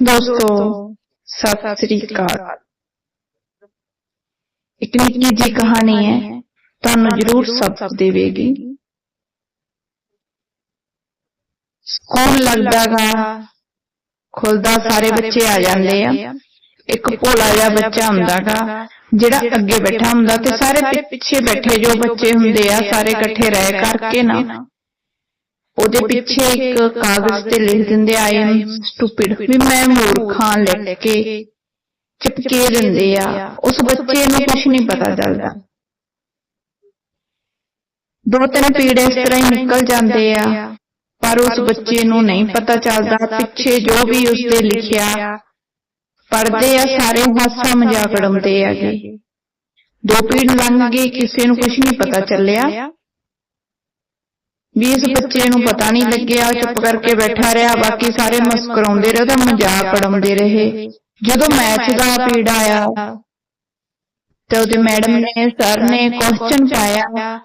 ਦੋਸਤੋ ਸਤਿ ਸ੍ਰੀ ਅਕਾਲ ਇੱਕ ਨਿੱਕੀ ਜੀ ਕਹਾਣੀ ਹੈ। ਤੁਹਾਨੂੰ ਜ਼ਰੂਰ ਸਬਕ ਦੇਵੇਗੀ। ਸਕੂਲ ਲੱਗਦਾਗਾ ਖੁੱਲਦਾ ਸਾਰੇ ਬੱਚੇ ਆ ਜਾਂਦੇ ਆ। ਇੱਕ ਭੋਲਾ ਜਿਹਾ ਬੱਚਾ ਹੁੰਦਾਗਾ ਜਿਹੜਾ ਅੱਗੇ ਬੈਠਾ ਹੁੰਦਾ ਤੇ ਸਾਰੇ ਪਿੱਛੇ ਬੈਠੇ ਜੋ ਬੱਚੇ ਹੁੰਦੇ ਆ ਸਾਰੇ ਇਕੱਠੇ ਰਹਿ ਕਰਕੇ ਨਾ। ਉਹਦੇ ਪਿੱਛੇ ਇੱਕ ਕਾਗਜ਼ ਤੇ ਲਿਖ ਦਿੰਦੇ ਆਈ ਐਮ ਸਟੂਪਿਡ ਵੀ ਮੈਂ ਮੂਰਖਾਂ ਲਿਖ ਕੇ ਚਿਪਕੇ ਦਿੰਦੇ ਆ। ਉਸ ਬੱਚੇ ਨੂੰ ਕੁਝ ਨਹੀਂ ਪਤਾ ਚੱਲਦਾ। ਦੋ ਤਿੰਨ ਪੀੜੇ ਇਸ ਤਰ੍ਹਾਂ ਹੀ ਨਿਕਲ ਜਾਂਦੇ ਆ। ਪਰ ਉਸ ਬੱਚੇ ਨੂੰ ਨਹੀਂ ਪਤਾ ਚੱਲਦਾ। ਪਿੱਛੇ ਜੋ ਵੀ ਉਸਦੇ ਲਿਖਿਆ ਪੜਦੇ ਆ ਸਾਰੇ ਹਾਸਾ ਮਜ਼ਾਕ ਉਡਾਉਂਦੇ ਆਗੇ ਦੋ ਪੀੜ ਲੰਘ ਗਈ ਕਿਸੇ ਨੂੰ ਕੁਝ ਨਹੀਂ ਪਤਾ ਚੱਲਿਆ। ਵੀ ਇਸ ਬੱਚੇ ਨੂੰ ਪਤਾ ਨਹੀਂ ਲੱਗਿਆ ਚੁੱਪ ਕਰਕੇ ਬੈਠਾ ਰਿਹਾ ਬਾਕੀ ਸਾਰੇ ਮੁਸਕਰਾਉਂਦੇ ਰਹੇ ਉਹਦਾ ਮਜ਼ਾਕ ਉਡਾਉਂਦੇ ਰਹੇ। ਜਦੋਂ ਮੈਚ ਦਾ ਪੀੜ ਆਇਆ ਤੇ ਉਹਦੇ ਮੈਡਮ ਨੇ ਸਰ ਨੇ ਕੁਐਸਚਨ ਪਾਇਆ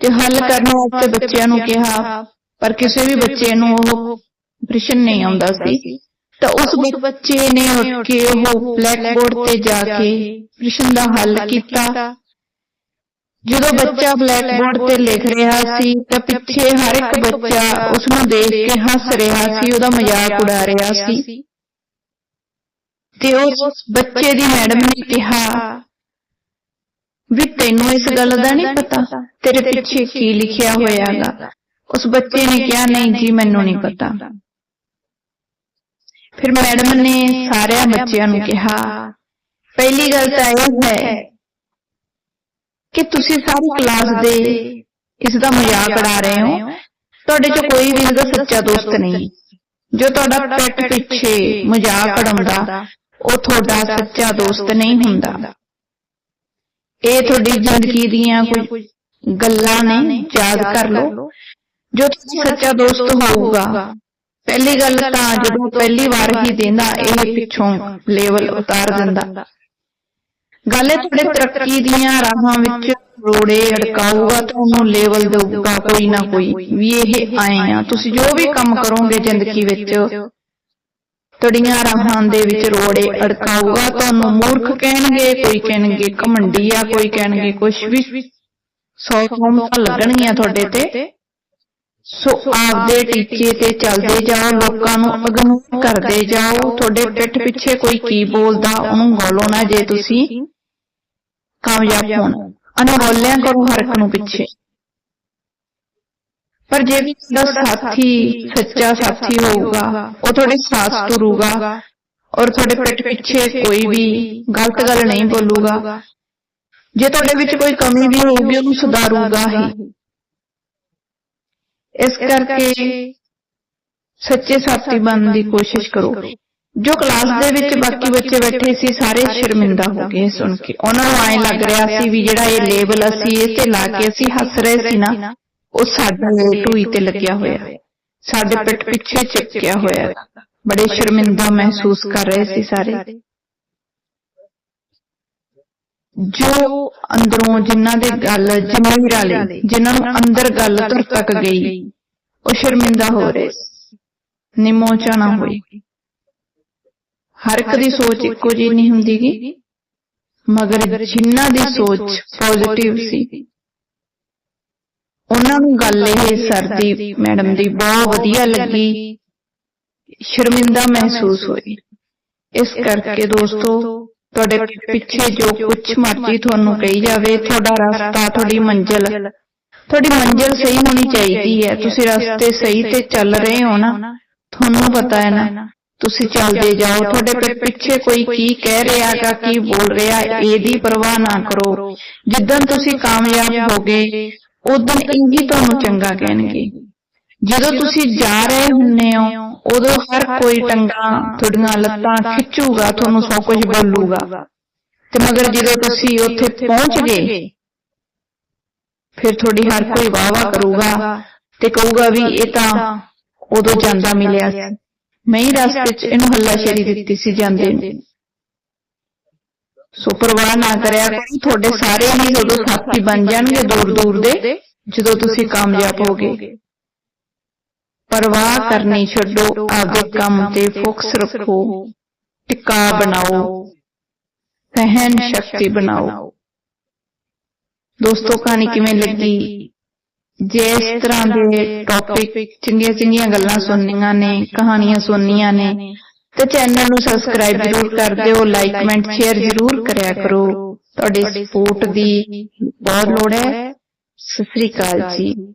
ਤੇ ਹੱਲ ਕਰਨ ਵਾਸਤੇ ਬੱਚਿਆਂ ਨੂੰ ਕਿਹਾ ਪਰ ਕਿਸੇ ਵੀ ਬੱਚੇ ਨੂੰ ਉਹ ਪ੍ਰਸ਼ਨ ਨਹੀਂ ਆਉਂਦਾ ਸੀ। ਤਾਂ ਉਸ ਬੱਚੇ ਨੇ ਉੱਠ ਕੇ ਉਹ ਬਲੈਕ ਬੋਰਡ ਤੇ ਜਾ ਕੇ ਪ੍ਰਸ਼ਨ ਦਾ ਹੱਲ ਕੀਤਾ। ਜਦੋਂ ਬੱਚਾ ਬਲੈਕ ਬੋਰਡ ਤੇ ਲਿਖ ਰਿਹਾ ਸੀ ਤਾਂ ਪਿੱਛੇ ਹਰ ਇੱਕ ਬੱਚਾ ਉਸ ਨੂੰ ਦੇਖ ਕੇ ਹੱਸ ਰਿਹਾ ਸੀ ਉਹਦਾ ਮਜ਼ਾਕ ਉਡਾ ਰਿਹਾ ਸੀ। ਤੇ ਉਸ ਬੱਚੇ ਦੀ ਮੈਡਮ ਨੇ ਕਿਹਾ ਵੀ ਤੈਨੂੰ ਇਸ ਗੱਲ ਦਾ ਨਹੀਂ ਪਤਾ? ਤੇਰੇ ਪਿੱਛੇ ਕੀ ਲਿਖਿਆ ਹੋਇਆਗਾ ਉਸ ਬੱਚੇ ਨੇ ਕਿਹਾ ਨਹੀਂ ਜੀ ਮੈਨੂੰ ਨਹੀਂ ਪਤਾ। ਫਿਰ ਮੈਡਮ ਨੇ ਸਾਰਿਆਂ ਬੱਚਿਆਂ ਨੂੰ ਕਿਹਾ ਪਹਿਲੀ ਗੱਲ ਤਾਂ ਇਹ ਹੈ ਕਿ ਤੁਸੀਂ ਸਾਰੀ ਕਲਾਸ ਦੇ ਇਸ ਦਾ ਮਜ਼ਾਕ ਉਡਾ ਰਹੇ ਹੋ। ਤੁਹਾਡੇ ਚ ਕੋਈ ਵੀ ਇਹਦਾ ਸੱਚਾ ਦੋਸਤ ਨਹੀਂ। ਜੋ ਤੁਹਾਡਾ ਪਿੱਠ ਪਿੱਛੇ ਮਜ਼ਾਕ ਉਡਾਉਂਦਾ ਉਹ ਤੁਹਾਡਾ ਸੱਚਾ ਦੋਸਤ ਨਹੀਂ ਹੁੰਦਾ। ਇਹ ਤੁਹਾਡੀ ਜ਼ਿੰਦਗੀ ਦੀਆਂ ਕੁਝ ਗੱਲਾਂ ਨੇ ਯਾਦ ਕਰ ਲਓ। ਜੋ ਤੁਹਾਡਾ ਸੱਚਾ ਦੋਸਤ ਹੋਊਗਾ ਪਹਿਲੀ ਗੱਲ ਤਾਂ ਜਦੋਂ ਪਹਿਲੀ ਵਾਰ ਹੀ ਦਿੰਦਾ ਇਹ ਪਿੱਛੋਂ ਲੈਵਲ ਉਤਾਰ ਦਿੰਦਾ। ਗੱਲ ਇਹ ਤੁਹਾਡੇ ਤਰੱਕੀ ਦੀਆਂ ਰਾਹਾਂ ਵਿੱਚ ਰੋੜੇ ਅੜਕਾਊਗਾ ਤੁਹਾਨੂੰ ਲੈਵਲ ਦੇਊਗਾ, ਕੋਈ ਨਾ ਕੋਈ। ਵੀ ਇਹ ਆਏ ਆ। ਤੁਸੀਂ ਜੋ ਵੀ ਕੰਮ ਕਰੋਗੇ ਜ਼ਿੰਦਗੀ ਵਿੱਚ, ਤੁਹਾਡੀਆਂ ਰਾਹਾਂ ਦੇ ਵਿੱਚ ਰੋੜੇ ਅੜਕਾਊਗਾ ਤੁਹਾਨੂੰ ਮੂਰਖ ਕਹਿਣਗੇ, ਕੋਈ ਕਹਿਣਗੇ ਘਮੰਡੀ ਆ, ਕੋਈ ਕਹਿਣਗੇ ਕੁਝ ਵੀ। ਸੌ ਕੌਮ ਤਾਂ ਲੱਗਣਗੀਆਂ ਤੁਹਾਡੇ ਤੇ। ਸੋ ਆਪਦੇ ਟੀਚੇ ਤੇ ਚੱਲਦੇ ਜਾਓ, ਲੋਕਾਂ ਨੂੰ ਇਗਨੋਰ ਕਰਦੇ ਜਾਓ। ਤੁਹਾਡੇ ਪਿੱਠ ਪਿੱਛੇ ਕੋਈ ਕੀ ਬੋਲਦਾ, ਉਹਨੂੰ ਗੋਲੋ ਨਾ ਜੇ ਤੁਸੀਂ। ਕਾਮਯਾਬ ਹੋਣਾ। ਅਨਗੋਲਿਆਂ ਕਰੋ ਹਰ ਨੂੰ ਪਿੱਛੇ। ਪਰ ਜੇ ਵੀ ਤੁਹਾਡਾ ਸਾਥੀ, ਸੱਚਾ ਸਾਥੀ ਹੋਊਗਾ, ਉਹ ਤੁਹਾਡੇ ਸਾਥ ਤੁਰੂਗਾ ਔਰ ਤੁਹਾਡੇ ਪਿੱਠ ਪਿੱਛੇ ਕੋਈ ਵੀ ਗਲਤ ਗੱਲ ਨਹੀਂ ਬੋਲੂਗਾ। ਜੇ ਤੁਹਾਡੇ ਵਿੱਚ ਕੋਈ ਕਮੀ ਵੀ ਹੋਊਗੀ, ਉਹਨੂੰ ਸੁਧਾਰੂਗਾ ਹੀ। ਇਸ ਕਰਕੇ ਸੱਚੇ ਸਾਥੀ ਬਣਨ ਦੀ ਕੋਸ਼ਿਸ਼ ਕਰੋ। ਜੋ ਕਲਾਸ ਦੇ ਵਿੱਚ ਬਾਕੀ ਬੱਚੇ ਬੈਠੇ ਸੀ ਸਾਰੇ ਸ਼ਰਮਿੰਦਾ ਹੋ ਗਏ ਸੁਣ ਕੇ। ਉਹਨਾਂ ਨੂੰ ਐਂ ਲੱਗ ਰਿਹਾ ਸੀ ਵੀ ਜਿਹੜਾ ਇਹ ਲੇਬਲ ਅਸੀਂ ਇਹ ਤੇ ਲਾ ਕੇ ਅਸੀਂ ਹੱਸ ਰਹੇ ਸੀ ਨਾ ਉਹ ਸਾਡੇ ਢੂਈ ਤੇ ਲੱਗਿਆ ਹੋਇਆ। ਸਾਡੇ ਪਿੱਠ ਪਿੱਛੇ ਚਿਪਕਿਆ ਹੋਇਆ। ਬੜੇ ਸ਼ਰਮਿੰਦਾ ਮਹਿਸੂਸ ਕਰ ਰਹੇ ਸੀ ਸਾਰੇ। ਜੋ ਅੰਦਰੋਂ ਜਿਨ੍ਹਾਂ ਦੇ ਗੱਲ ਜ਼ਮੀਰ ਵਾਲੇ ਜਿਨ੍ਹਾਂ ਨੂੰ ਅੰਦਰ ਗੱਲ ਤੁਰ ਤੱਕ ਗਈ ਉਹ ਸ਼ਰਮਿੰਦਾ ਹੋ ਰਹੇ ਨਿਮੋਚਾ ਨਾ ਹੋਈ। ਹਰ ਇੱਕ ਦੀ ਸੋਚ ਇੱਕੋ ਜਿਹੀ ਨਹੀਂ ਹੁੰਦੀਗੀ, ਮਗਰ ਜਿਨ੍ਹਾਂ ਦੀ ਸੋਚ ਪੋਜ਼ਿਟਿਵ ਸੀ। ਉਹਨਾਂ ਨੂੰ ਗੱਲ ਇਹ ਸਰ ਦੀ, ਮੈਡਮ ਦੀ ਬਹੁਤ ਵਧੀਆ ਲੱਗੀ, ਸ਼ਰਮਿੰਦਾ ਮਹਿਸੂਸ ਹੋਈ। ਇਸ ਕਰਕੇ ਦੋਸਤੋ, ਤੁਹਾਡੇ ਪਿੱਛੇ ਜੋ ਕੁਝ ਮਰਜ਼ੀ ਤੁਹਾਨੂੰ ਕਹੀ ਜਾਵੇ, ਤੁਹਾਡਾ ਰਸਤਾ, ਤੁਹਾਡੀ ਮੰਜ਼ਿਲ ਤੁਹਾਡੀ ਮੰਜ਼ਿਲ ਸਹੀ ਹੋਣੀ ਚਾਹੀਦੀ ਹੈ। ਤੁਸੀਂ ਰਸਤੇ ਸਹੀ ਤੇ ਚੱਲ ਰਹੇ ਹੋ ਨਾ, ਤੁਹਾਨੂੰ ਪਤਾ ਹੈ ਨਾ ਤੁਸੀਂ ਚੱਲਦੇ ਜਾਓ ਤੁਹਾਡੇ ਪਿੱਛੇ ਕੋਈ ਕੀ ਕਹਿ ਰਿਹਾਗਾ ਕੀ ਬੋਲ ਰਿਹਾ ਇਹਦੀ ਪਰਵਾਹ ਨਾ ਕਰੋ। ਜਿੱਦਣ ਤੁਸੀਂ ਕਾਮਯਾਬ ਹੋਗੇ ਉਦੋਂ ਇਹੀ ਤੁਹਾਨੂੰ ਚੰਗਾ ਕਹਿਣਗੇ। ਜਦੋਂ ਤੁਸੀਂ ਜਾ ਰਹੇ ਹੁੰਨੇ ਹੋ ਉਦੋਂ ਹਰ ਕੋਈ ਟੰਗਾ ਤੁਹਾਡੀਆਂ ਲੱਤਾਂ ਖਿੱਚੂਗਾ ਤੁਹਾਨੂੰ ਸਭ ਕੁਝ ਬੋਲੂਗਾ। ਤੇ ਮਗਰ ਜਦੋਂ ਤੁਸੀਂ ਉੱਥੇ ਪਹੁੰਚ ਗਏ ਫਿਰ ਤੁਹਾਡੀ ਹਰ ਕੋਈ ਵਾਹ ਵਾਹ ਕਰੂਗਾ ਤੇ ਕਹੂਗਾ ਵੀ ਇਹ ਤਾਂ ਉਦੋਂ ਜਾਂਦਾ ਮਿਲਿਆ। ਸੀ ਮੈਂ ਹੀ ਰਸਤੇ 'ਚ ਇਹਨੂੰ ਹੱਲਾਸ਼ੇਰੀ ਦਿੱਤੀ ਸੀ ਜਾਂਦੇ ਨੂੰ। ਸੋ ਪਰਵਾਹ ਨਾ ਕਰਿਆ ਕਰੋ, ਤੁਹਾਡੇ ਸਾਰੇ ਹੀ ਉਦੋਂ ਸਾਥੀ ਬਣ ਜਾਣਗੇ ਦੂਰ ਦੂਰ ਦੇ, ਜਦੋਂ ਤੁਸੀਂ ਕਾਮਯਾਬ ਹੋਗੇ। ਪਰਵਾਹ ਕਰਨੀ ਛੱਡੋ, ਆਪਦੇ ਕੰਮ ਤੇ ਫੋਕਸ ਰੱਖੋ, ਟਿਕਾ ਬਣਾਓ ਸਹਿਨ ਸ਼ਕਤੀ ਬਣਾਓ। ਦੋਸਤੋ, ਕਹਾਣੀ ਕਿਵੇਂ ਲੱਗੀ? ਜੇ ਤਰ੍ਹਾਂ ਦੇ ਟੌਪਿਕ ਚੰਗੀਆਂ ਚੰਗੀਆਂ ਗੱਲਾਂ ਸੁਣਨੀਆਂ ਨੇ, ਕਹਾਣੀਆਂ ਸੁਣਨੀਆਂ ਨੇ, ਤੇ ਚੈਨਲ ਨੂੰ ਸਬਸਕ੍ਰਾਈਬ ਜ਼ਰੂਰ ਕਰ ਦਿਓ ਲਾਈਕ ਕਮੈਂਟ ਸ਼ੇਅਰ ਜ਼ਰੂਰ ਕਰਿਆ ਕਰੋ। ਤੁਹਾਡੀ ਸਪੋਰਟ ਦੀ ਬਹੁਤ ਲੋੜ ਹੈ। ਸਤਿ ਸ੍ਰੀ ਅਕਾਲ ਜੀ।